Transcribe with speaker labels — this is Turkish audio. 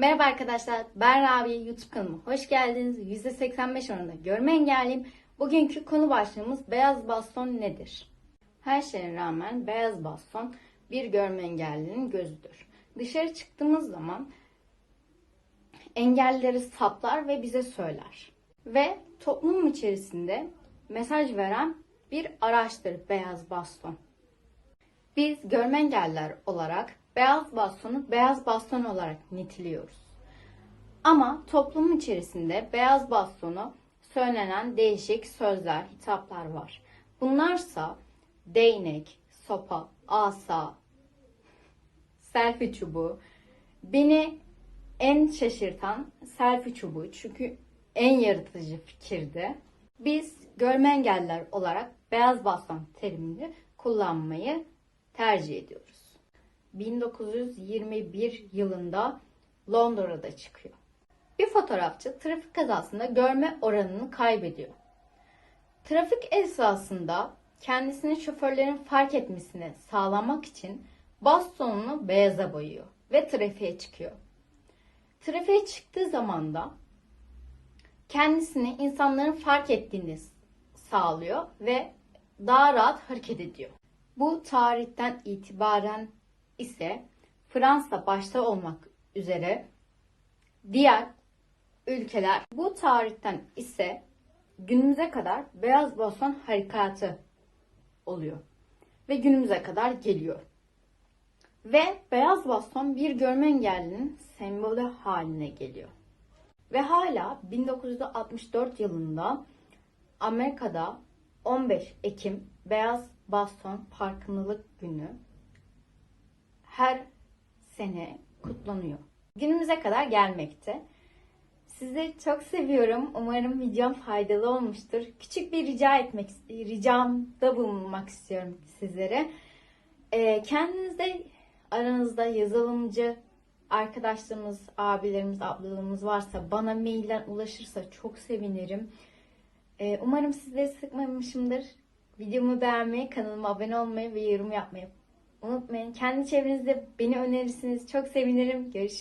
Speaker 1: Merhaba arkadaşlar, ben Rabi. YouTube kanalıma hoş geldiniz. %85 oranında görme engelliyim. Bugünkü konu başlığımız beyaz baston nedir? Her şeye rağmen beyaz baston bir görme engellinin gözüdür. Dışarı çıktığımız zaman engelleri saplar ve bize söyler. Ve toplum içerisinde mesaj veren bir araçtır beyaz baston. Biz görme engelliler olarak beyaz bastonu beyaz baston olarak niteliyoruz. Ama toplum içerisinde beyaz bastonu söylenen değişik sözler, hitaplar var. Bunlarsa değnek, sopa, asa, selfie çubuğu. Beni en şaşırtan selfie çubuğu çünkü en yaratıcı fikirdi. Biz görme engelliler olarak beyaz baston terimini kullanmayı tercih ediyoruz. 1921 yılında Londra'da çıkıyor. Bir fotoğrafçı trafik kazasında görme oranını kaybediyor. Trafik esasında kendisini şoförlerin fark etmesini sağlamak için bastonunu beyaza boyuyor ve trafiğe çıkıyor. Trafiğe çıktığı zaman da kendisini insanların fark ettiğini sağlıyor ve daha rahat hareket ediyor. Bu tarihten itibaren ise Fransa başta olmak üzere diğer ülkeler bu tarihten ise günümüze kadar beyaz baston harekatı oluyor ve günümüze kadar geliyor. Ve beyaz baston bir görme engellinin sembolü haline geliyor. Ve hala 1964 yılında Amerika'da 15 Ekim Beyaz Baston Farkındalık Günü her sene kutlanıyor. Günümüze kadar gelmekte. Sizleri çok seviyorum. Umarım videom faydalı olmuştur. Küçük bir rica etmek, ricamda bulunmak istiyorum sizlere. Ee, kendinizde aranızda yazılımcı arkadaşlarımız, abilerimiz, ablalarımız varsa bana mailden ulaşırsa çok sevinirim. Ee, umarım sizleri sıkmamışımdır. Videomu beğenmeyi, kanalıma abone olmayı ve yorum yapmayı unutmayın. Kendi çevrenizde beni önerirsiniz. Çok sevinirim. Görüşürüz.